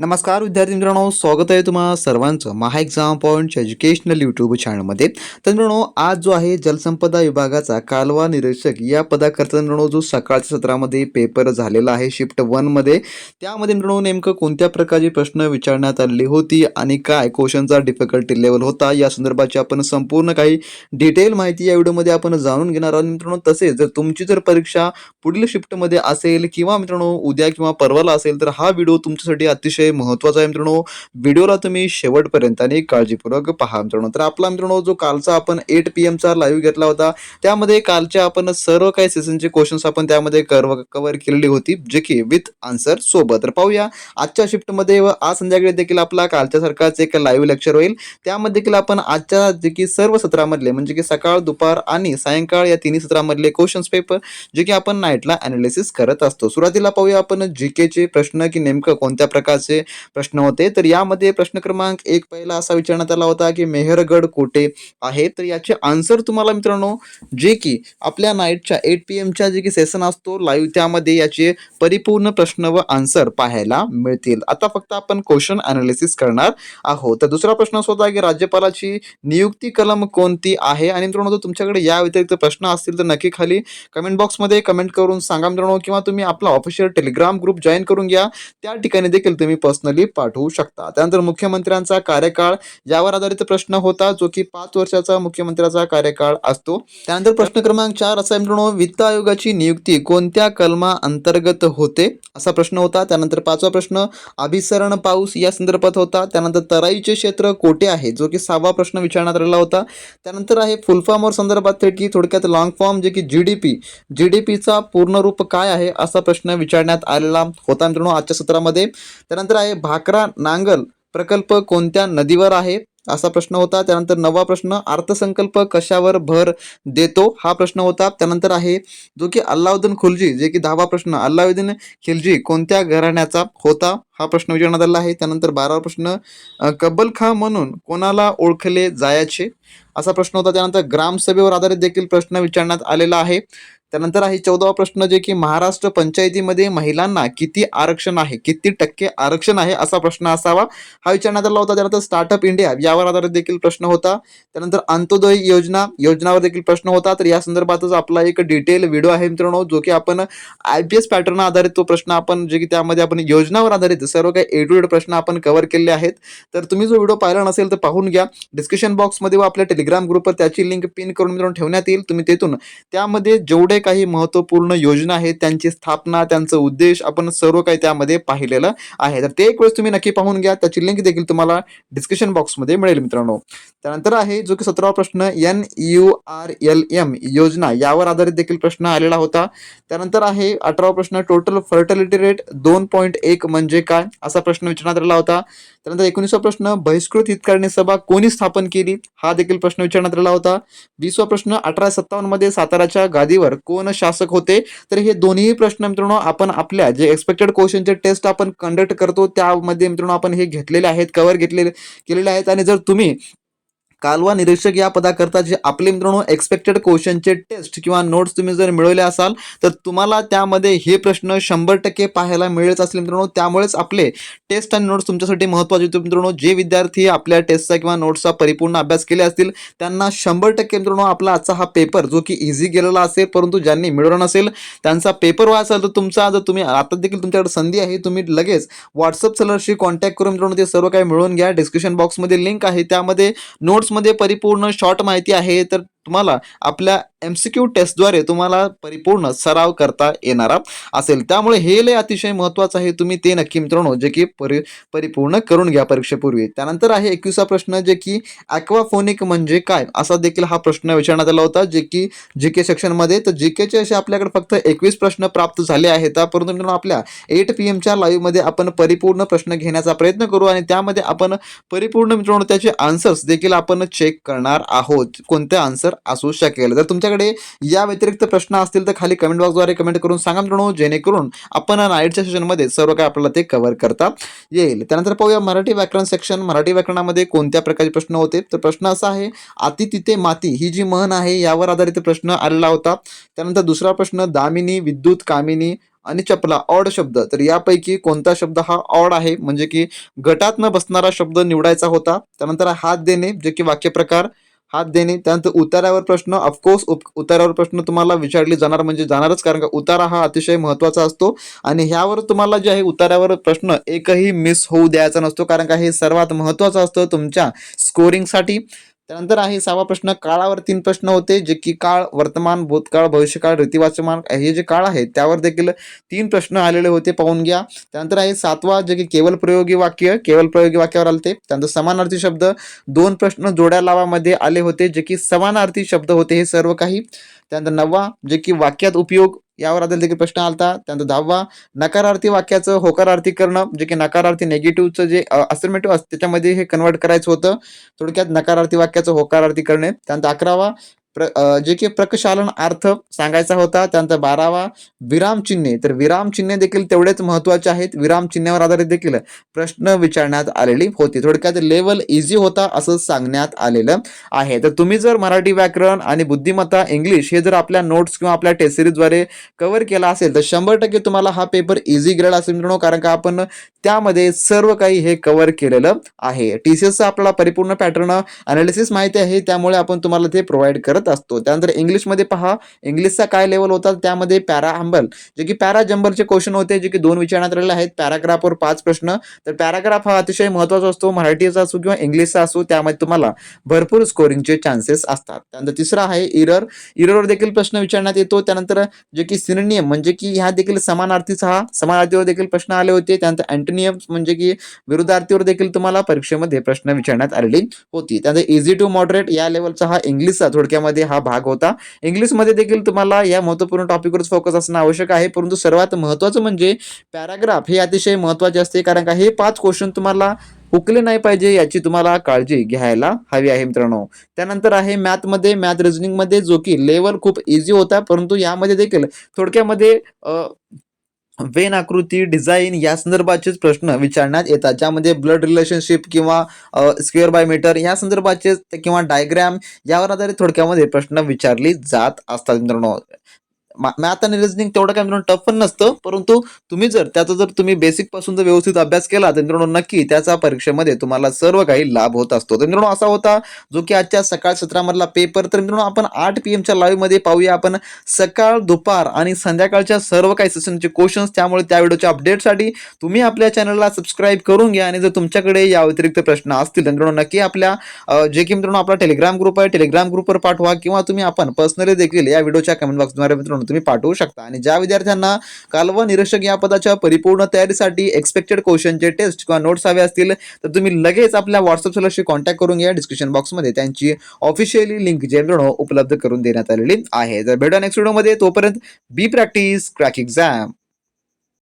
नमस्कार विद्यार्थी मित्रांनो स्वागत आहे तुम्हा सर्वांचं Maha exam point educational YouTube चॅनलमध्ये तर मित्रांनो आज जो आहे जलसंपदा विभागाचा कालवा निरीक्षक या पदाकरता मित्रांनो जो सकाळच्या सत्रामध्ये पेपर झालेला आहे शिफ्ट वनमध्ये त्यामध्ये मित्रांनो नेमकं कोणत्या प्रकारचे प्रश्न विचारण्यात आलेली होती आणि काय क्वेश्चनचा डिफिकल्टी लेवल होता या संदर्भाची आपण संपूर्ण काही डिटेल माहिती या व्हिडिओमध्ये आपण जाणून घेणार आहोत. मित्रांनो तसेच जर तुमची जर परीक्षा पुढील शिफ्टमध्ये असेल किंवा मित्रांनो उद्या किंवा परवाला असेल तर हा व्हिडिओ तुमच्यासाठी अतिशय महत्त्वाचा आहे मित्रांनो व्हिडिओला तुम्ही शेवटपर्यंत आणि काळजीपूर्वक पहा मित्रांनो. तर आपला मित्रांनो जो कालचा आपण एट पी एमचा लाईव्ह घेतला होता त्यामध्ये कालच्या आपण सर्व काही सेशनचे क्वेश्चन्स आपण त्यामध्ये कवर कव्हर केलेली होती जे की विथ आन्सर सोबत. तर पाहूया आजच्या शिफ्टमध्ये व आज संध्याकाळी देखील आपला कालच्या सारखाच एक लाईव्ह लेक्चर होईल. त्यामध्ये देखील आपण आजच्या जे की सर्व सत्रामधले म्हणजे की सकाळ दुपार आणि सायंकाळ या तिन्ही सत्रामधले क्वेश्चन्स पेपर जे की आपण नाईटला अनालिसिस करत असतो. सुरुवातीला पाहूया आपण जी केचे प्रश्न की नेमकं कोणत्या प्रकारचे प्रश्न होते. तर यामध्ये प्रश्न क्रमांक एक पहिला असा विचारण्यात आला होता की मेहरगड कोठे आहे? तर याचे आन्सर तुम्हाला मित्रांनो जे की आपल्या नाईटच्या एट पी एमच्या जे की सेशन असतो लाईव्ह त्यामध्ये याचे परिपूर्ण प्रश्न व आन्सर पाहायला मिळतील. आता फक्त आपण क्वेश्चन अनालिसिस करणार आहोत. तर दुसरा प्रश्न असा होता की राज्यपालाची नियुक्ती कलम कोणती आहे? आणि मित्रांनो जर तुमच्याकडे या व्यतिरिक्त प्रश्न असतील तर नक्की खाली कमेंट बॉक्समध्ये कमेंट करून सांगा मित्रांनो किंवा तुम्ही आपला ऑफिशियल टेलिग्राम ग्रुप जॉईन करून घ्या. त्या ठिकाणी देखील तुम्ही पर्सनली पाठवू शकता. त्यानंतर मुख्यमंत्र्यांचा कार्यकाळ यावर आधारित प्रश्न होता जो की पाच वर्षाचा मुख्यमंत्र्याचा कार्यकाळ असतो. त्यानंतर प्रश्न क्रमांक चार असा मित्रांनो वित्त आयोगाची नियुक्ती कोणत्या कलमा अंतर्गत होते? असा प्रश्न होता. त्यानंतर पाचवा प्रश्न अभिसरण पाऊस या संदर्भात होता. त्यानंतर तराईचे क्षेत्र कोठे आहे? जो की सहावा प्रश्न विचारण्यात आलेला होता. त्यानंतर आहे फुल फॉर्मवर संदर्भात की थोडक्यात लॉंग फॉर्म जे की G D P G D पीचा पूर्ण रूप काय आहे? असा प्रश्न विचारण्यात आलेला होता मित्रांनो आजच्या सत्रामध्ये. त्यानंतर आहे भाकरा नांगल प्रकल्प कोणत्या नदीवर आहे? असा प्रश्न होता. त्यानंतर नवा प्रश्न अर्थसंकल्प कशावर भर देतो? हा प्रश्न होता. त्यानंतर आहे जो की अल्लाउद्दीन खुलजी जे की दहावा प्रश्न अल्लाउद्दीन खिलजी कोणत्या घराण्याचा होता? हा प्रश्न विचारण्यात आला आहे. त्यानंतर बारावा प्रश्न कब्बल खा म्हणून कोणाला ओळखले जायचे? असा प्रश्न होता. त्यानंतर ग्रामसभेवर आधारित देखील प्रश्न विचारण्यात आलेला आहे. त्यानंतर आहे चौदावा प्रश्न जे की महाराष्ट्र पंचायतीमध्ये महिलांना किती आरक्षण आहे? किती टक्के आरक्षण आहे? असा प्रश्न असावा. हा विचारण्यात आला होता त्यानंतर स्टार्टअप इंडिया यावर आधारित देखील प्रश्न होता. त्यानंतर अंत्योदय योजना योजनावर देखील प्रश्न होता. तर या संदर्भातच आपला एक डिटेल व्हिडिओ आहे मित्रांनो जो की आपण आय पी एस पॅटर्न आधारित तो प्रश्न आपण जे की त्यामध्ये आपण योजनावर आधारित सर्व काही ए टू एड प्रश्न आपण कव्हर केले आहेत. तर तुम्ही जो व्हिडिओ पाहिला नसेल तर पाहून घ्या. डिस्क्रिप्शन बॉक्समध्ये व आपल्या टेलिग्राम ग्रुपवर त्याची लिंक पिन करून मित्रांनो ठेवण्यात येईल. तुम्ही तेथून त्यामध्ये जेवढे काही महत्त्वपूर्ण योजना आहेत त्यांची स्थापना त्यांचं उद्देश आपण सर्व काही त्यामध्ये पाहिलेलं आहे. तर ते एक वेळेस तुम्ही नक्की पाहून घ्या. त्याची लिंक देखील तुम्हाला डिस्क्रिप्शन बॉक्समध्ये मिळेल मित्रांनो. त्यानंतर आहे जो की सतरावा प्रश्न N U R L M योजना यावर आधारित देखील प्रश्न आलेला होता. त्यानंतर आहे अठरावा प्रश्न टोटल फर्टिलिटी रेट दोन पॉईंट एक म्हणजे काय? असा प्रश्न विचारण्यात आलेला होता. त्यानंतर एकोणीसवा प्रश्न बहिष्कृत हितकारणी सभा कोणी स्थापन केली? हा देखील प्रश्न विचारण्यात आलेला होता. वीसवा प्रश्न अठरा सत्तावन्नमध्ये साताराच्या गादीवर कोण शासक होते? तर हे दोन्ही प्रश्न मित्रांनो आपण आपल्या जे एक्सपेक्टेड क्वेश्चनचे टेस्ट आपण कंडक्ट करतो त्यामध्ये मित्रांनो आपण हे घेतलेले आहेत कव्हर घेतलेले केलेले आहेत. आणि जर तुम्ही कालवा निरीक्षक या पदाकरता जे आपले मित्रांनो एक्सपेक्टेड क्वेश्चनचे टेस्ट किंवा नोट्स तुम्ही जर मिळवले असाल तर तुम्हाला त्यामध्ये हे प्रश्न शंभर टक्के पाहायला मिळत असले मित्रांनो. त्यामुळेच आपले टेस्ट आणि नोट्स तुमच्यासाठी महत्त्वाचे होते मित्रांनो. जे विद्यार्थी आपल्या टेस्टचा किंवा नोट्सचा परिपूर्ण अभ्यास केले असतील त्यांना शंभर टक्के मित्रांनो आपला आजचा हा पेपर जो की इझी गेलेला असेल परंतु ज्यांनी मिळवला नसेल त्यांचा पेपर व्हायचा असेल तर तुमचा जर तुम्ही आता देखील तुमच्याकडे संधी आहे तुम्ही लगेच व्हॉट्सअप सेलरशी कॉन्टॅक्ट करून मित्रांनो ते सर्व काही मिळवून घ्या. डिस्क्रिप्शन बॉक्समध्ये लिंक आहे. त्यामध्ये नोट्स कोर्समध्ये परिपूर्ण शॉर्ट माहिती आहे तर तुम्हाला आपल्या एम सी क्यू टेस्टद्वारे तुम्हाला परिपूर्ण सराव करता येणारा असेल. त्यामुळे हे लय अतिशय महत्त्वाचं आहे. तुम्ही ते नक्की मित्रांनो जे की परि परिपूर्ण करून घ्या परीक्षेपूर्वी. त्यानंतर आहे एकविसा प्रश्न जे की ॲक्वाफोनिक म्हणजे काय? असा देखील हा प्रश्न विचारण्यात आला होता जे की जी के सेक्शनमध्ये तर जी केचे असे आपल्याकडे फक्त एकवीस प्रश्न प्राप्त झाले आहेत. परंतु मित्रांनो आपल्या एट पी एमच्या लाईव्हमध्ये आपण परिपूर्ण प्रश्न घेण्याचा प्रयत्न करू आणि त्यामध्ये आपण परिपूर्ण मित्रांनो त्याचे आन्सर्स देखील आपण चेक करणार आहोत. कोणते आन्सर असू शकेल. जर तुमच्याकडे या व्यतिरिक्त प्रश्न असतील तर खाली कमेंट बॉक्सद्वारे कमेंट करून सांगा मित्रांनो जेणेकरून आपण नाईटच्या सेशनमध्ये सर्व काय आपल्याला ते कव्हर करता येईल. त्यानंतर पाहूया मराठी व्याकरण सेक्शन मराठी व्याकरणामध्ये कोणत्या प्रकारचे प्रश्न होते? तर प्रश्न असा आहे अति तिथे माती ही जी म्हण आहे यावर आधारित प्रश्न आलेला होता. त्यानंतर दुसरा प्रश्न दामिनी विद्युत कामिनी आणि चपला ऑड शब्द. तर यापैकी कोणता शब्द हा ऑड आहे? म्हणजे की गटात न बसणारा शब्द निवडायचा होता. त्यानंतर हात देणे जे की वाक्यप्रकार. हात देणे. त्यानंतर उतारावर प्रश्न. ऑफकोर्स उतारावर प्रश्न तुम्हाला विचारले जाणार म्हणजे जाणारच. कारण का उतारा हा अतिशय महत्त्वाचा असतो. आणि ह्यावर तुम्हाला जे आहे उतारावर प्रश्न एकही मिस होऊ द्यायचा नसतो. कारण का हे सर्वात महत्त्वाचं असतं तुमच्या स्कोरिंगसाठी त्यानंतर आहे सहावा प्रश्न काळावर तीन प्रश्न होते जे की काळ वर्तमान भूतकाळ भविष्यकाळ रीतिवाचमान हे जे काळ आहे त्यावर देखील तीन प्रश्न आलेले होते पाहून घ्या. त्यानंतर आहे सातवा जे की केवल प्रयोगी वाक्य केवल प्रयोगी वाक्यावर आलते. त्यानंतर समानार्थी शब्द दोन प्रश्न जोड्या लावामध्ये आले होते जे की समानार्थी शब्द होते हे सर्व काही. त्यानंतर नववा जे की वाक्यात उपयोग यावर आधारित देखील प्रश्न आलता. त्यानंतर दहावा नकारार्थी वाक्याचं होकारार्थी करणं जे की नकारार्थी नेगेटिव्हचं जे अफर्मेटिव्ह असतं त्याच्यामध्ये हे कन्वर्ट करायचं होतं. थोडक्यात नकारार्थी वाक्याचं होकारार्थी करणे. त्यानंतर अकरावा प्र जे की प्रकशालन अर्थ सांगायचा होता त्यानंतर बारावा विरामचिन्हे तर विरामचिन्हे देखील तेवढेच महत्त्वाचे आहेत. विरामचिन्हावर आधारित देखील प्रश्न विचारण्यात आलेली होती. थोडक्यात लेवल इझी होता असं सांगण्यात आलेलं आहे. तर तुम्ही जर मराठी व्याकरण आणि बुद्धिमत्ता इंग्लिश हे जर आपल्या नोट्स किंवा आपल्या टेस्ट सिरीजद्वारे कव्हर केला असेल तर शंभर टक्के तुम्हाला हा पेपर इझी ग्रेड असेल मित्रांनो कारण का आपण त्यामध्ये सर्व काही हे कव्हर केलेलं आहे. टी सी एसचा आपल्याला परिपूर्ण पॅटर्न अनालिसिस माहिती आहे त्यामुळे आपण तुम्हाला ते प्रोव्हाइड करत असतो. त्यानंतर इंग्लिशमध्ये पहा. इंग्लिशचा काय लेवल होता? त्यामध्ये पॅरा हंबल जे की पॅरा जंबलचे क्वेश्चन होते जे की दोन विचारण्यात आलेले आहेत. पॅराग्राफवर पाच प्रश्न. तर पॅराग्राफ हा अतिशय महत्त्वाचा असतो. मराठीचा असो किंवा इंग्लिशचा असो त्यामध्ये तुम्हाला भरपूर स्कोरिंगचे चान्सेस असतात. त्यानंतर तिसरा आहे इरर इररवर देखील प्रश्न विचारण्यात येतो. त्यानंतर जे की सिनियम म्हणजे की ह्या देखील समानार्थीचा हा समानार्थीवर देखील प्रश्न आले होते. त्यानंतर अँटोनियम म्हणजे की विरुद्धार्थीवर देखील तुम्हाला परीक्षेमध्ये प्रश्न विचारण्यात आलेली होती. त्यानंतर इझी टू मॉडरेट या लेवलचा हा इंग्लिशचा थोडक्यामध्ये हा भाग होता. इंग्लिशमध्ये देखील तुम्हाला या महत्त्वपूर्ण टॉपिकवरच फोकस असणं आवश्यक आहे. परंतु सर्वात महत्त्वाचं म्हणजे पॅराग्राफ हे अतिशय महत्त्वाचे असते. कारण का हे पाच क्वेश्चन तुम्हाला हुकले नाही पाहिजे याची तुम्हाला काळजी घ्यायला हवी आहे मित्रांनो. त्यानंतर आहे मॅथमध्ये मॅथ रिझनिंगमध्ये जो की लेवल खूप इझी होता. परंतु यामध्ये देखील थोडक्यामध्ये वेन आकृती डिझाईन या संदर्भाचेच प्रश्न विचारण्यात येतात ज्यामध्ये ब्लड रिलेशनशिप किंवा स्क्वेअर बाय मीटर या संदर्भाचे किंवा डायग्रॅम यावर आधारित थोडक्यामध्ये प्रश्न विचारली जात असतात मित्रांनो. मॅथ आणि रिझनिंग तेवढं काय मित्रांनो टफ पण नसतं परंतु तुम्ही जर त्याचा जर तुम्ही बेसिकपासून जर व्यवस्थित अभ्यास केला तर मित्रांनो नक्की त्याचा परीक्षेमध्ये तुम्हाला सर्व काही लाभ होत असतो. तर मित्रांनो असा होता जो की आजच्या सकाळ सत्रामधला पेपर तर मित्रांनो आपण आठ पी एमच्या लाईव्हमध्ये पाहूया आपण सकाळ दुपार आणि संध्याकाळच्या सर्व काही सेशनचे क्वेश्चन्स त्यामुळे त्या व्हिडिओच्या अपडेटसाठी तुम्ही आपल्या चॅनलला सबस्क्राईब करून घ्या आणि जर तुमच्याकडे या व्यतिरिक्त प्रश्न असतील तर मित्रांनो नक्की आपल्या जे की मित्रांनो आपला टेलिग्राम ग्रुप आहे टेलिग्राम ग्रुपवर पाठवा किंवा तुम्ही आपण पर्सनली देखील या व्हिडिओच्या कमेंट बॉक्सद्वारे मित्रांनो तुम्ही पाठवू शकता. आणि ज्या विद्यार्थ्यांना कालवा निरीक्षक या पदाच्या परिपूर्ण तयारीसाठी एक्सपेक्टेड क्वेश्चनचे टेस्ट किंवा नोट्स हवे असतील तर तुम्ही लगेच आपल्या व्हॉट्सअप सेलरशी कॉन्टॅक्ट करून घ्या. डिस्क्रिप्शन बॉक्समध्ये त्यांची ऑफिशियली लिंक जे उपलब्ध करून देण्यात आलेली आहे. तर भेटूया नेक्स्ट व्हिडिओमध्ये तोपर्यंत बी प्रॅक्टिस क्रॅक एक्झाम